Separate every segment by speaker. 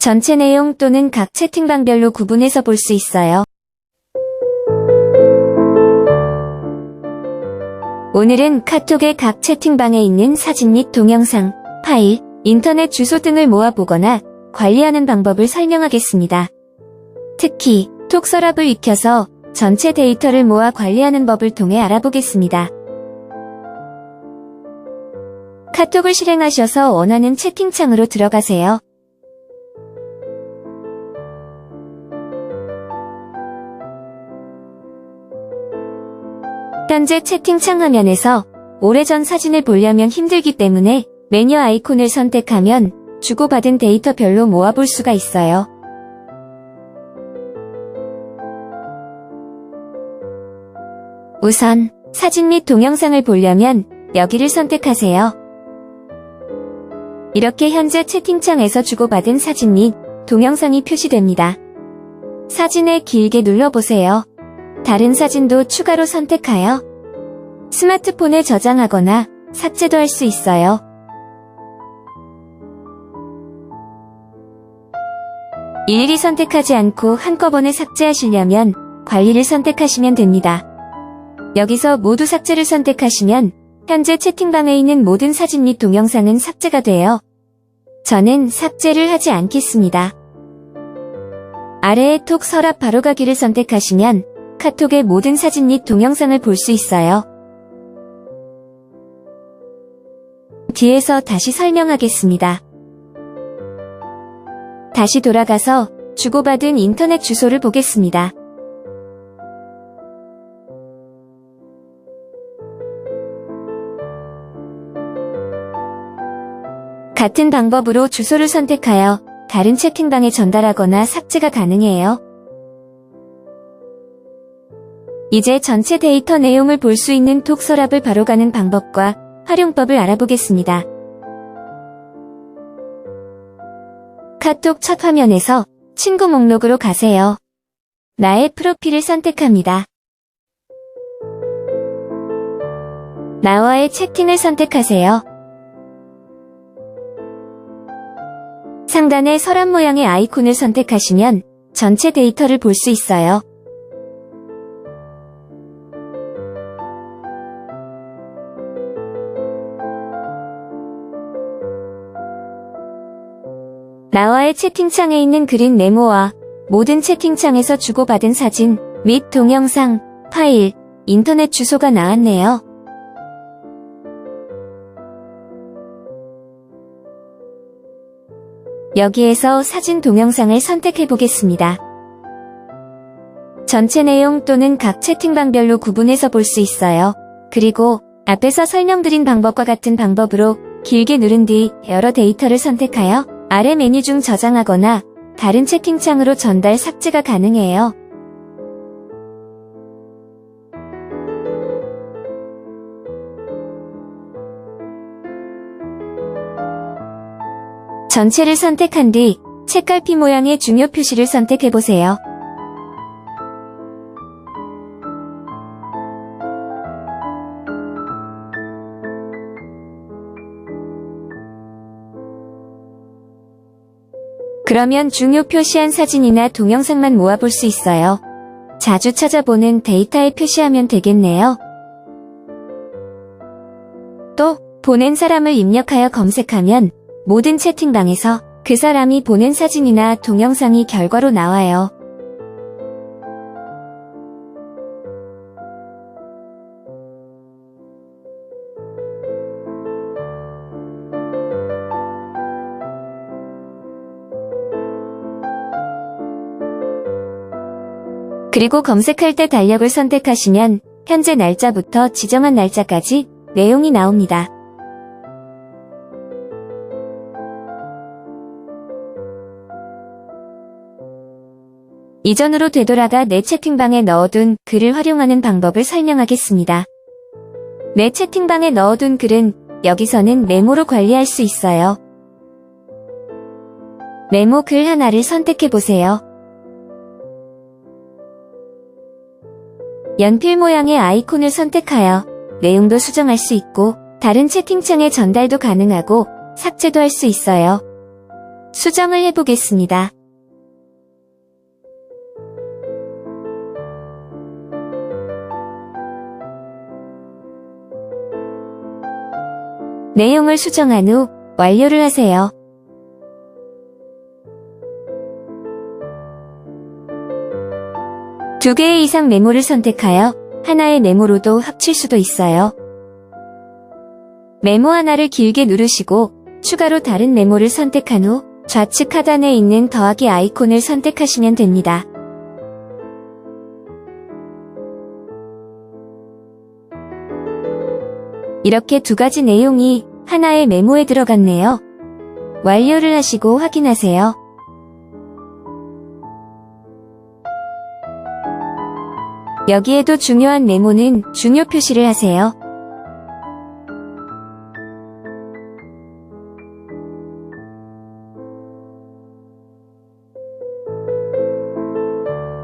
Speaker 1: 전체 내용 또는 각 채팅방별로 구분해서 볼 수 있어요. 오늘은 카톡의 각 채팅방에 있는 사진 및 동영상, 파일, 인터넷 주소 등을 모아보거나 관리하는 방법을 설명하겠습니다. 특히 톡 서랍을 익혀서 전체 데이터를 모아 관리하는 법을 통해 알아보겠습니다. 카톡을 실행하셔서 원하는 채팅창으로 들어가세요. 현재 채팅창 화면에서 오래전 사진을 보려면 힘들기 때문에 메뉴 아이콘을 선택하면 주고받은 데이터별로 모아볼 수가 있어요. 우선 사진 및 동영상을 보려면 여기를 선택하세요. 이렇게 현재 채팅창에서 주고받은 사진 및 동영상이 표시됩니다. 사진을 길게 눌러보세요. 다른 사진도 추가로 선택하여 스마트폰에 저장하거나 삭제도 할 수 있어요. 일일이 선택하지 않고 한꺼번에 삭제하시려면 관리를 선택하시면 됩니다. 여기서 모두 삭제를 선택하시면 현재 채팅방에 있는 모든 사진 및 동영상은 삭제가 돼요. 저는 삭제를 하지 않겠습니다. 아래의 톡 서랍 바로가기를 선택하시면 카톡의 모든 사진 및 동영상을 볼 수 있어요. 뒤에서 다시 설명하겠습니다. 다시 돌아가서 주고받은 인터넷 주소를 보겠습니다. 같은 방법으로 주소를 선택하여 다른 채팅방에 전달하거나 삭제가 가능해요. 이제 전체 데이터 내용을 볼 수 있는 톡 서랍을 바로 가는 방법과 활용법을 알아보겠습니다. 카톡 첫 화면에서 친구 목록으로 가세요. 나의 프로필을 선택합니다. 나와의 채팅을 선택하세요. 상단의 서랍 모양의 아이콘을 선택하시면 전체 데이터를 볼 수 있어요. 나와의 채팅창에 있는 그린 메모와 모든 채팅창에서 주고받은 사진 및 동영상, 파일, 인터넷 주소가 나왔네요. 여기에서 사진 동영상을 선택해 보겠습니다. 전체 내용 또는 각 채팅방별로 구분해서 볼 수 있어요. 그리고 앞에서 설명드린 방법과 같은 방법으로 길게 누른 뒤 여러 데이터를 선택하여 아래 메뉴 중 저장하거나 다른 채팅창으로 전달 삭제가 가능해요. 전체를 선택한 뒤 책갈피 모양의 중요 표시를 선택해보세요. 그러면 중요 표시한 사진이나 동영상만 모아볼 수 있어요. 자주 찾아보는 데이터에 표시하면 되겠네요. 또 보낸 사람을 입력하여 검색하면 모든 채팅방에서 그 사람이 보낸 사진이나 동영상이 결과로 나와요. 그리고 검색할 때 달력을 선택하시면 현재 날짜부터 지정한 날짜까지 내용이 나옵니다. 이전으로 되돌아가 내 채팅방에 넣어둔 글을 활용하는 방법을 설명하겠습니다. 내 채팅방에 넣어둔 글은 여기서는 메모로 관리할 수 있어요. 메모 글 하나를 선택해 보세요. 연필 모양의 아이콘을 선택하여 내용도 수정할 수 있고 다른 채팅창에 전달도 가능하고 삭제도 할 수 있어요. 수정을 해보겠습니다. 내용을 수정한 후 완료를 하세요. 두 개의 이상 메모를 선택하여 하나의 메모로도 합칠 수도 있어요. 메모 하나를 길게 누르시고 추가로 다른 메모를 선택한 후 좌측 하단에 있는 더하기 아이콘을 선택하시면 됩니다. 이렇게 두 가지 내용이 하나의 메모에 들어갔네요. 완료를 하시고 확인하세요. 여기에도 중요한 메모는 중요 표시를 하세요.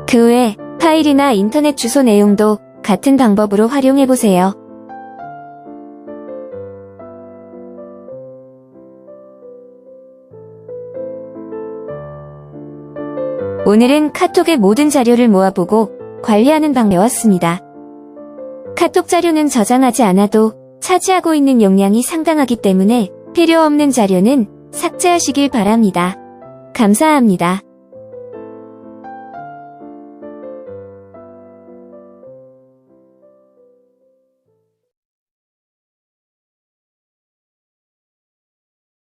Speaker 1: 그 외 파일이나 인터넷 주소 내용도 같은 방법으로 활용해보세요. 오늘은 카톡의 모든 자료를 모아보고 관리하는 방 배웠습니다. 카톡 자료는 저장하지 않아도 차지하고 있는 용량이 상당하기 때문에 필요 없는 자료는 삭제하시길 바랍니다. 감사합니다.